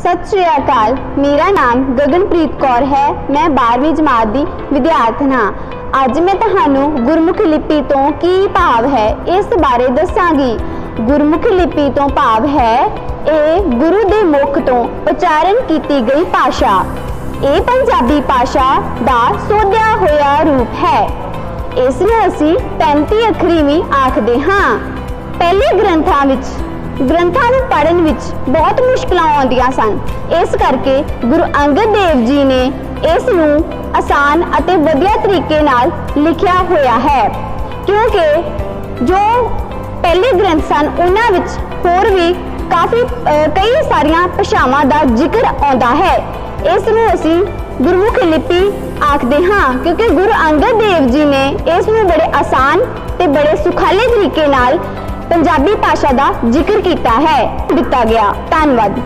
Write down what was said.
ਸਤਿ ਸ਼੍ਰੀ ਅਕਾਲ। ਮੇਰਾ ਨਾਮ ਗਗਨਪ੍ਰੀਤ ਕੌਰ ਹੈ। ਮੈਂ 12ਵੀਂ ਜਮਾਤ ਦੀ ਵਿਦਿਆਰਥਣ ਹਾਂ। ਅੱਜ ਮੈਂ ਤੁਹਾਨੂੰ ਗੁਰਮੁਖੀ ਲਿਪੀ ਤੋਂ ਕੀ ਭਾਵ ਹੈ ਇਸ ਬਾਰੇ ਦੱਸਾਂਗੀ। ਗੁਰਮੁਖੀ ਲਿਪੀ ਤੋਂ ਭਾਵ ਹੈ, ਇਹ ਗੁਰੂ ਦੇ ਮੁਖ ਤੋਂ ਉਚਾਰਨ ਕੀਤੀ ਗਈ ਭਾਸ਼ਾ। ਇਹ ਪੰਜਾਬੀ ਭਾਸ਼ਾ ਦਾ ਸੋਧਿਆ ਹੋਇਆ ਰੂਪ ਹੈ। ਇਸ ਨੂੰ ਅਸੀਂ 35 ਅੱਖਰੀ ਵੀ ਆਖਦੇ ਹਾਂ। ਪਹਿਲੇ ਗ੍ਰੰਥਾਂ ਵਿੱਚ ਗ੍ਰੰਥਾਂ ਨੂੰ ਪੜ੍ਹਨ ਵਿੱਚ ਬਹੁਤ ਮੁਸ਼ਕਲਾਂ ਆਉਂਦੀਆਂ ਸਨ। ਇਸ ਕਰਕੇ ਗੁਰੂ ਅੰਗਦ ਦੇਵ ਜੀ ਨੇ ਇਸ ਨੂੰ ਆਸਾਨ ਅਤੇ ਵਧੀਆ ਤਰੀਕੇ ਨਾਲ ਲਿਖਿਆ ਹੋਇਆ ਹੈ। ਕਿਉਂਕਿ ਜੋ ਪਹਿਲੇ ਗ੍ਰੰਥ ਸਨ, ਉਹਨਾਂ ਵਿੱਚ ਹੋਰ ਵੀ ਕਾਫੀ ਕਈ ਸਾਰੀਆਂ ਭਾਸ਼ਾਵਾਂ ਦਾ ਜ਼ਿਕਰ ਆਉਂਦਾ ਹੈ। ਇਸ ਨੂੰ ਅਸੀਂ ਗੁਰਮੁਖ ਲਿਪੀ ਆਖਦੇ ਹਾਂ, ਕਿਉਂਕਿ ਗੁਰੂ ਅੰਗਦ ਦੇਵ ਜੀ ਨੇ ਇਸ ਨੂੰ ਬੜੇ ਆਸਾਨ ਤੇ ਬੜੇ ਸੁਖਾਲੇ ਤਰੀਕੇ ਨਾਲ ਪੰਜਾਬੀ ਭਾਸ਼ਾ ਦਾ ਜ਼ਿਕਰ ਕੀਤਾ ਹੈ। ਦਿੱਤਾ ਗਿਆ। ਧੰਨਵਾਦ।